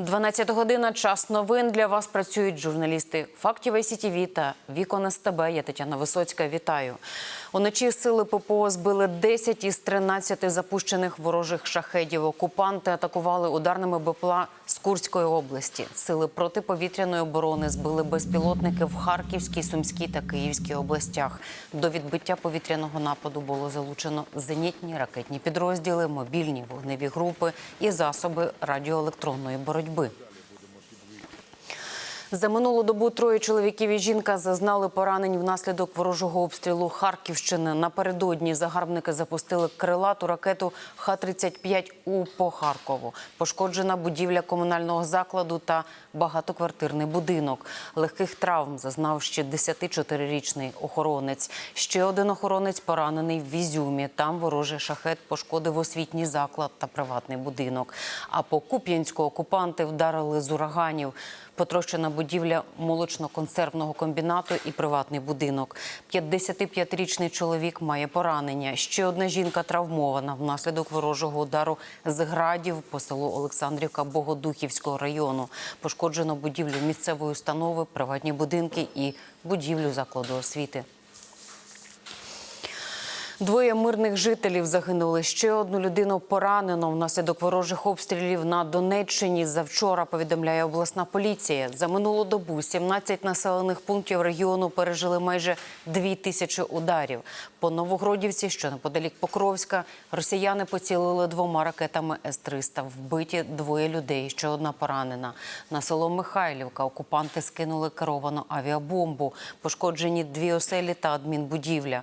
12 година. Час новин для вас працюють журналісти фактів ICTV та Вікон СТБ. Я Тетяна Висоцька. Вітаю. Уночі сили ППО збили 10 із 13 запущених ворожих шахедів. Окупанти атакували ударними БПЛА з Курської області. Сили протиповітряної оборони збили безпілотники в Харківській, Сумській та Київській областях. До відбиття повітряного нападу було залучено зенітні ракетні підрозділи, мобільні вогневі групи і засоби радіоелектронної боротьби. За минулу добу троє чоловіків і жінка зазнали поранень внаслідок ворожого обстрілу Харківщини. Напередодні загарбники запустили крилату ракету Х-35 у по Харкову. Пошкоджена будівля комунального закладу та багатоквартирний будинок. Легких травм зазнав ще 54-річний охоронець. Ще один охоронець поранений в Візюмі. Там ворожий шахет пошкодив освітній заклад та приватний будинок. А по Куп'янську окупанти вдарили з ураганів. Потрощена будівля молочно-консервного комбінату і приватний будинок. 55-річний чоловік має поранення. Ще одна жінка травмована внаслідок ворожого удару з градів по селу Олександрівка Богодухівського району. Пошкоджено будівлю місцевої установи, приватні будинки і будівлю закладу освіти. Двоє мирних жителів загинули. Ще одну людину поранено внаслідок ворожих обстрілів на Донеччині. Завчора повідомляє обласна поліція. За минулу добу 17 населених пунктів регіону пережили майже дві тисячі ударів. По Новогродівці, що неподалік Покровська, росіяни поцілили двома ракетами С-300. Вбиті двоє людей. Ще одна поранена. На село Михайлівка окупанти скинули керовану авіабомбу. Пошкоджені дві оселі та адмінбудівля.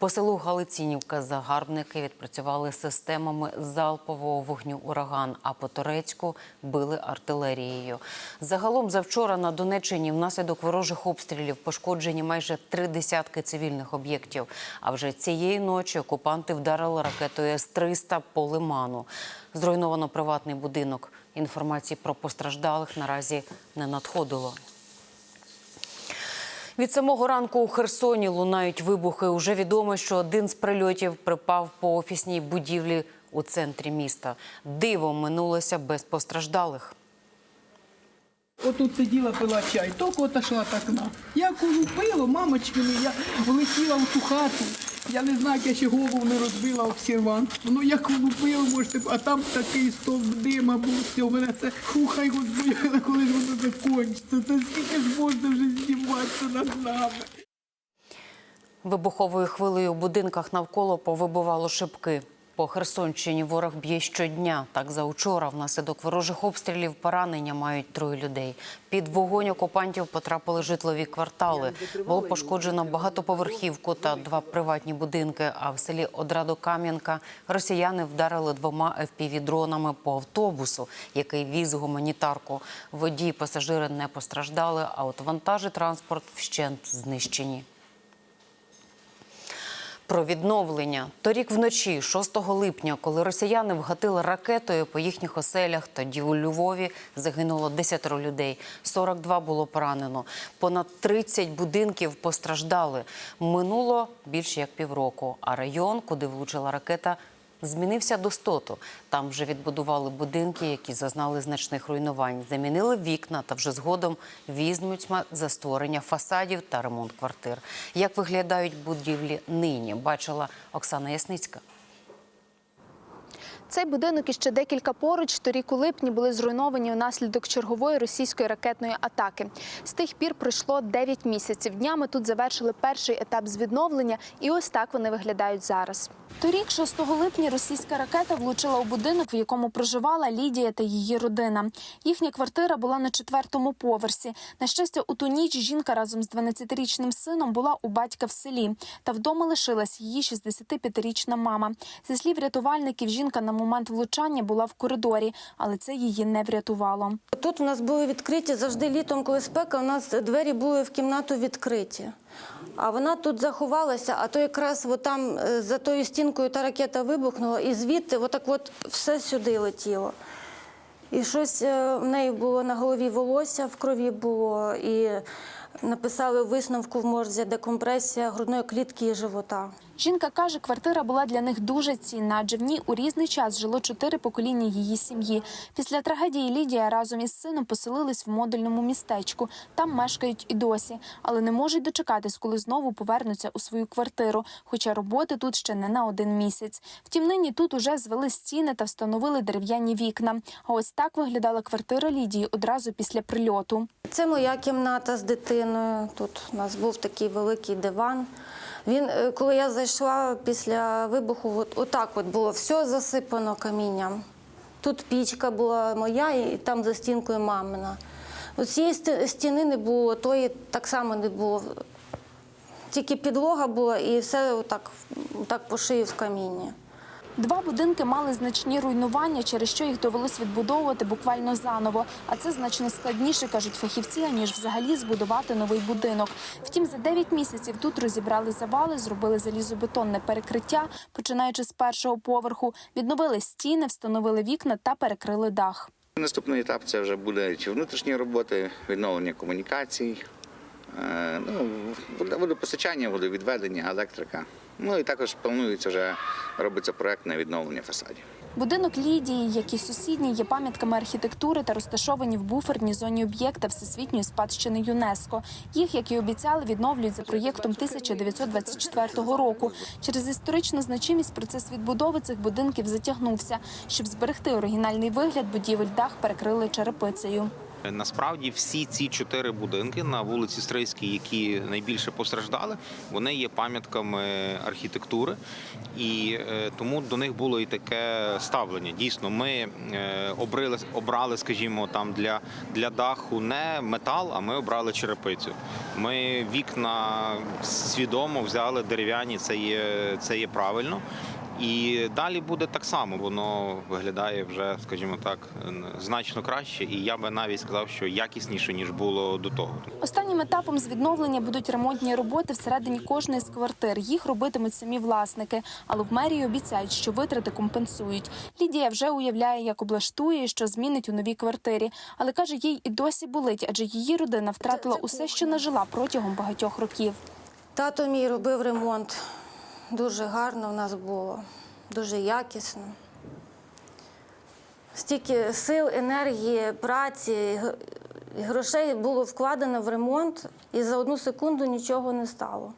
По селу Галицінівка загарбники відпрацювали системами залпового вогню ураган, а по Торецьку били артилерією. Загалом завчора на Донеччині внаслідок ворожих обстрілів пошкоджені майже три десятки цивільних об'єктів. А вже цієї ночі окупанти вдарили ракетою С-300 по лиману. Зруйновано приватний будинок. Інформації про постраждалих наразі не надходило. Від самого ранку у Херсоні лунають вибухи. Уже відомо, що один з прильотів припав по офісній будівлі у центрі міста. Диво минулося без постраждалих. Отут сиділа, пила чай, тільки отошла от окна. Я коли пила, мамочки, я влетіла в ту хату. Я не знаю, як я ще голову не розбила об сервант. Ну як влупила, можете, а там такий стовп дима був, все, у мене це хухай господи, коли ж воно закінчиться. Та скільки ж можна вже зніматися над нами. Вибуховою хвилею у будинках навколо повибивало шибки. По Херсонщині ворог б'є щодня. Так за учора внаслідок ворожих обстрілів поранення мають троє людей. Під вогонь окупантів потрапили житлові квартали. Було пошкоджено багатоповерхівку та два приватні будинки. А в селі Одрадо-Кам'янка росіяни вдарили двома FPV-дронами по автобусу, який віз гуманітарку. Водії пасажири не постраждали, а от вантаж і транспорт вщент знищені. Про відновлення торік вночі, 6 липня, коли росіяни вгатили ракетою по їхніх оселях, тоді у Львові загинуло 10 людей, 42 було поранено. Понад 30 будинків постраждали. Минуло більше як півроку. А район, куди влучила ракета, змінився достоту. Там вже відбудували будинки, які зазнали значних руйнувань. Замінили вікна та вже згодом візьмуть за створення фасадів та ремонт квартир. Як виглядають будівлі нині? Бачила Оксана Ясницька. Цей будинок і ще декілька поруч торік у липні були зруйновані внаслідок чергової російської ракетної атаки. З тих пір пройшло 9 місяців. Днями тут завершили перший етап з відновлення, і ось так вони виглядають зараз. Торік, 6 липня, російська ракета влучила у будинок, в якому проживала Лідія та її родина. Їхня квартира була на четвертому поверсі. На щастя, у ту ніч жінка разом з 12-річним сином була у батька в селі. Та вдома лишилась її 65-річна мама. Зі слів рятувальників, жінка на момент влучання була в коридорі, але це її не врятувало. Тут у нас були відкриті завжди літом, коли спека, у нас двері були в кімнату відкриті. А вона тут заховалася, а то якраз там е, за тою стінкою та ракета вибухнула, і звідти отак от все сюди летіло. І щось е, в неї було на голові волосся, в крові було, і написали висновку в морзі декомпресія грудної клітки і живота. Жінка каже, квартира була для них дуже цінна, адже в ній у різний час жило чотири покоління її сім'ї. Після трагедії Лідія разом із сином поселились в модульному містечку. Там мешкають і досі, але не можуть дочекатись, коли знову повернуться у свою квартиру. Хоча роботи тут ще не на один місяць. Втім, нині тут уже звели стіни та встановили дерев'яні вікна. А ось так виглядала квартира Лідії одразу після прильоту. Це моя кімната з дитиною. Тут у нас був такий великий диван. Він, е, коли я зайшла після вибуху, от, отак от було все засипано камінням. Тут пічка була моя, і там за стінкою мамина. Цієї стіни не було, тої так само не було. Тільки підлога була і все отак, отак по шию в камінні. Два будинки мали значні руйнування, через що їх довелось відбудовувати буквально заново. А це значно складніше, кажуть фахівці, аніж взагалі збудувати новий будинок. Втім, за 9 місяців тут розібрали завали, зробили залізобетонне перекриття, починаючи з першого поверху, відновили стіни, встановили вікна та перекрили дах. Наступний етап це вже буде чи внутрішні роботи, відновлення комунікацій, е, ну, водопостачання, водовідведення, електрика. Ну і також планується вже робиться проектне відновлення фасадів. Будинок Лідії, як і сусідній, є пам'ятками архітектури та розташовані в буферній зоні об'єкта Всесвітньої спадщини ЮНЕСКо. Їх, як і обіцяли, відновлюють за проєктом 1924 року. Через історичну значимість процес відбудови цих будинків затягнувся. Щоб зберегти оригінальний вигляд, будівель дах перекрили черепицею. Насправді всі ці чотири будинки на вулиці Стрийській, які найбільше постраждали, вони є пам'ятками архітектури, і е, тому до них було і таке ставлення. Дійсно, ми е, обрали, обрали, скажімо, там для, для даху не метал, а ми обрали черепицю. Ми вікна свідомо взяли дерев'яні, це є, це є правильно. І далі буде так само. Воно виглядає вже, скажімо так, значно краще, і я би навіть сказав, що якісніше ніж було до того. Останнім етапом з відновлення будуть ремонтні роботи всередині кожної з квартир. Їх робитимуть самі власники, але в мерії обіцяють, що витрати компенсують. Лідія вже уявляє, як облаштує, і що змінить у новій квартирі. Але каже, їй і досі болить, адже її родина втратила усе, що нажила протягом багатьох років. Тато мій робив ремонт. Дуже гарно в нас було, дуже якісно. Стільки сил, енергії, праці, грошей було вкладено в ремонт, і за одну секунду нічого не стало.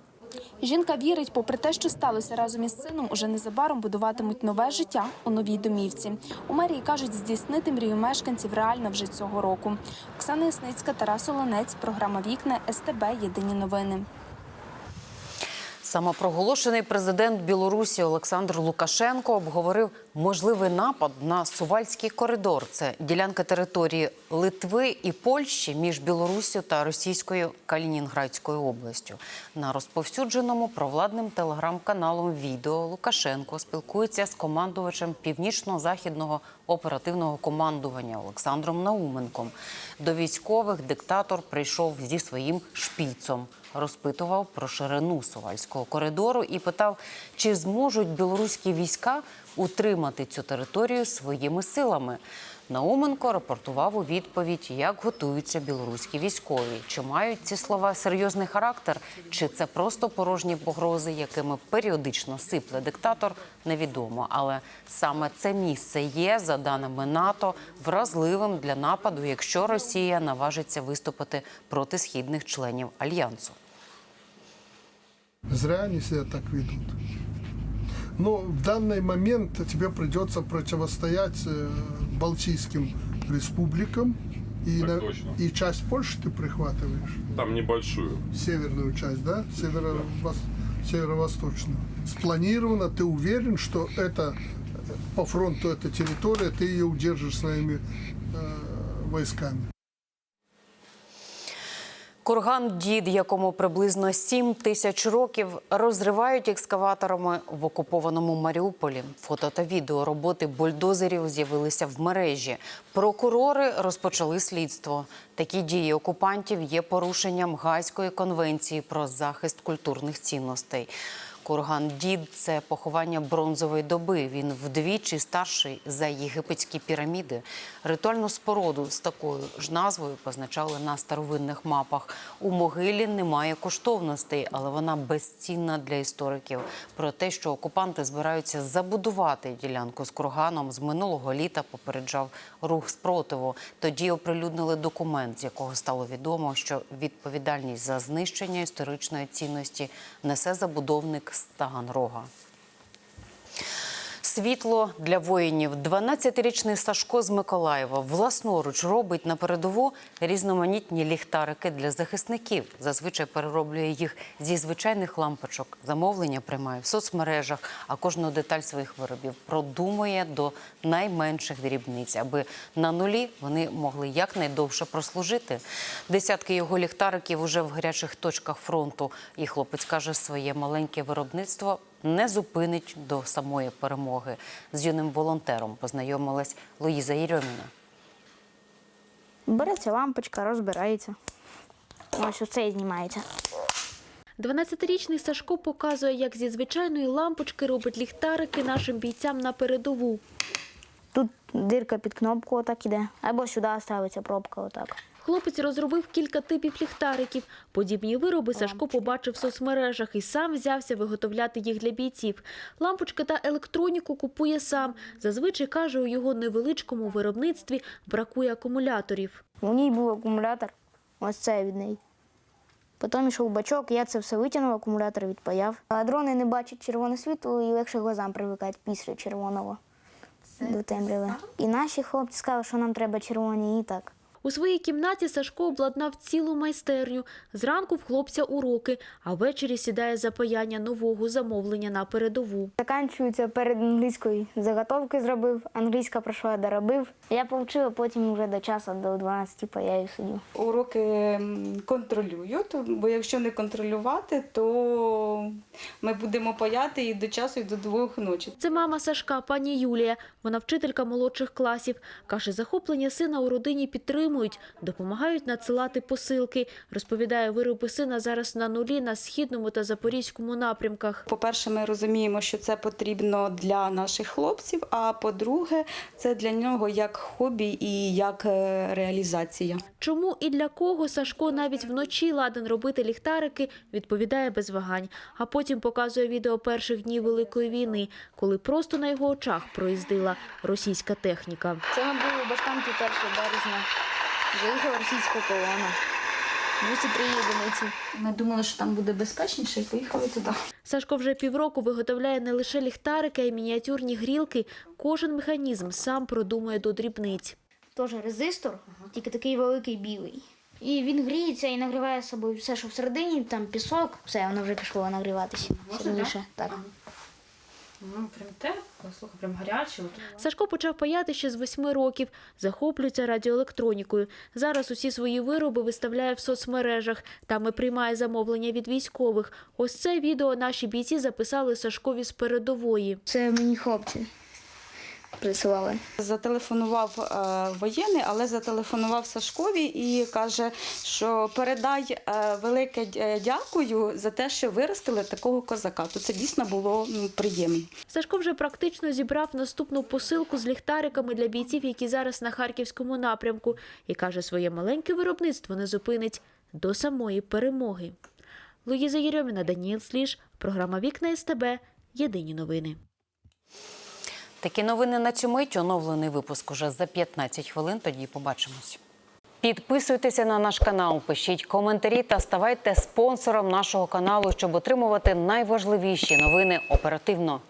Жінка вірить, попри те, що сталося разом із сином, уже незабаром будуватимуть нове життя у новій домівці. У мерії кажуть, здійснити мрію мешканців реально вже цього року. Оксана Ясницька, Тарас Оленець, програма Вікна СТБ. Єдині новини. Самопроголошений президент Білорусі Олександр Лукашенко обговорив можливий напад на Сувальський коридор. Це ділянка території Литви і Польщі між Білоруссю та Російською Калінінградською областю. На розповсюдженому провладним телеграм-каналом відео Лукашенко спілкується з командувачем північно-західного оперативного командування Олександром Науменком. До військових диктатор прийшов зі своїм шпіцом розпитував про ширину Сувальського коридору і питав, чи зможуть білоруські війська утримати цю територію своїми силами. Науменко рапортував у відповідь, як готуються білоруські військові, чи мають ці слова серйозний характер, чи це просто порожні погрози, якими періодично сипле диктатор, невідомо. Але саме це місце є, за даними НАТО, вразливим для нападу, якщо Росія наважиться виступити проти східних членів альянсу. Зря они себя так ведут. Но в данный момент тебе придется противостоять э, Балтийским республикам. И, Так на- точно. и часть Польши ты прихватываешь. Там небольшую. Северную часть, да? Северо северо-восточную. Спланировано, ты уверен, что это э, по фронту эта территория, ты ее удержишь своими э, войсками. Курган дід, якому приблизно 7 тисяч років, розривають екскаваторами в окупованому Маріуполі. Фото та відео роботи бульдозерів з'явилися в мережі. Прокурори розпочали слідство. Такі дії окупантів є порушенням Гайської конвенції про захист культурних цінностей. Курган Дід це поховання бронзової доби. Він вдвічі старший за єгипетські піраміди. Ритуальну споруду з такою ж назвою позначали на старовинних мапах. У могилі немає коштовностей, але вона безцінна для істориків. Про те, що окупанти збираються забудувати ділянку з курганом, з минулого літа попереджав рух спротиву. Тоді оприлюднили документ, з якого стало відомо, що відповідальність за знищення історичної цінності несе забудовник з Таганрога. Світло для воїнів. 12-річний Сашко з Миколаєва власноруч робить на передову різноманітні ліхтарики для захисників. Зазвичай перероблює їх зі звичайних лампочок. Замовлення приймає в соцмережах, а кожну деталь своїх виробів продумує до найменших дрібниць, аби на нулі вони могли якнайдовше прослужити. Десятки його ліхтариків уже в гарячих точках фронту. І хлопець каже, своє маленьке виробництво не зупинить до самої перемоги. З юним волонтером познайомилась Луїза Єрьоміна. Береться лампочка, розбирається. Ось оце і знімається. 12-річний Сашко показує, як зі звичайної лампочки робить ліхтарики нашим бійцям на передову. Тут дирка під кнопку отак іде. Або сюди ставиться пробка отак. Хлопець розробив кілька типів ліхтариків. Подібні вироби Сашко побачив в соцмережах і сам взявся виготовляти їх для бійців. Лампочки та електроніку купує сам. Зазвичай каже, у його невеличкому виробництві бракує акумуляторів. У ній був акумулятор, ось це від неї. Потім йшов бачок, я це все витягнув, акумулятор відпаяв. А дрони не бачать червоне світло і легше глазам привикають після червоного до темряви. І наші хлопці сказали, що нам треба червоні і так. У своїй кімнаті Сашко обладнав цілу майстерню. Зранку в хлопця уроки, а ввечері сідає за паяння нового замовлення на передову. Заканчується перед англійською. Заготовки зробив, англійська пройшла, доробив. Я повчила, потім вже до часу, до 12 паяю сидю. Уроки контролюю, бо якщо не контролювати, то ми будемо паяти і до часу, і до двох ночі. Це мама Сашка, пані Юлія. Вона вчителька молодших класів. Каже, захоплення сина у родині підтримують, допомагають надсилати посилки. Розповідає, вироби сина зараз на нулі на східному та запорізькому напрямках. По-перше, ми розуміємо, що це потрібно для наших хлопців. А по-друге, це для нього як хобі і як е, реалізація. Чому і для кого Сашко навіть вночі ладен робити ліхтарики, відповідає без вагань. А потім показує відео перших днів Великої війни, коли просто на його очах проїздила російська техніка. Це ми були в Баштанці 1 березня. Заїхала російська колона. 203 одиниці. Ми думали, що там буде безпечніше, і поїхали туди. Сашко вже півроку виготовляє не лише ліхтарики, а й мініатюрні грілки. Кожен механізм сам продумує до дрібниць. Теж резистор, тільки такий великий білий. І він гріється і нагріває собою все, що всередині, там пісок, все, воно вже пішло нагріватися. Сильніше. Так. Ну, прям тепло, слухай, прям гаряче. Сашко почав паяти ще з восьми років, захоплюється радіоелектронікою. Зараз усі свої вироби виставляє в соцмережах. Там і приймає замовлення від військових. Ось це відео наші бійці записали Сашкові з передової. Це мені хлопці присилали. Зателефонував е, воєнний, але зателефонував Сашкові і каже, що передай е, велике е, дякую за те, що виростили такого козака. То це дійсно було ну, приємно. Сашко вже практично зібрав наступну посилку з ліхтариками для бійців, які зараз на харківському напрямку, і каже, своє маленьке виробництво не зупинить до самої перемоги. Луїза Єрьоміна, Даніл Сліж, програма Вікна СТБ. Єдині новини. Такі новини на цю мить. Оновлений випуск уже за 15 хвилин. Тоді побачимось. Підписуйтеся на наш канал, пишіть коментарі та ставайте спонсором нашого каналу, щоб отримувати найважливіші новини оперативно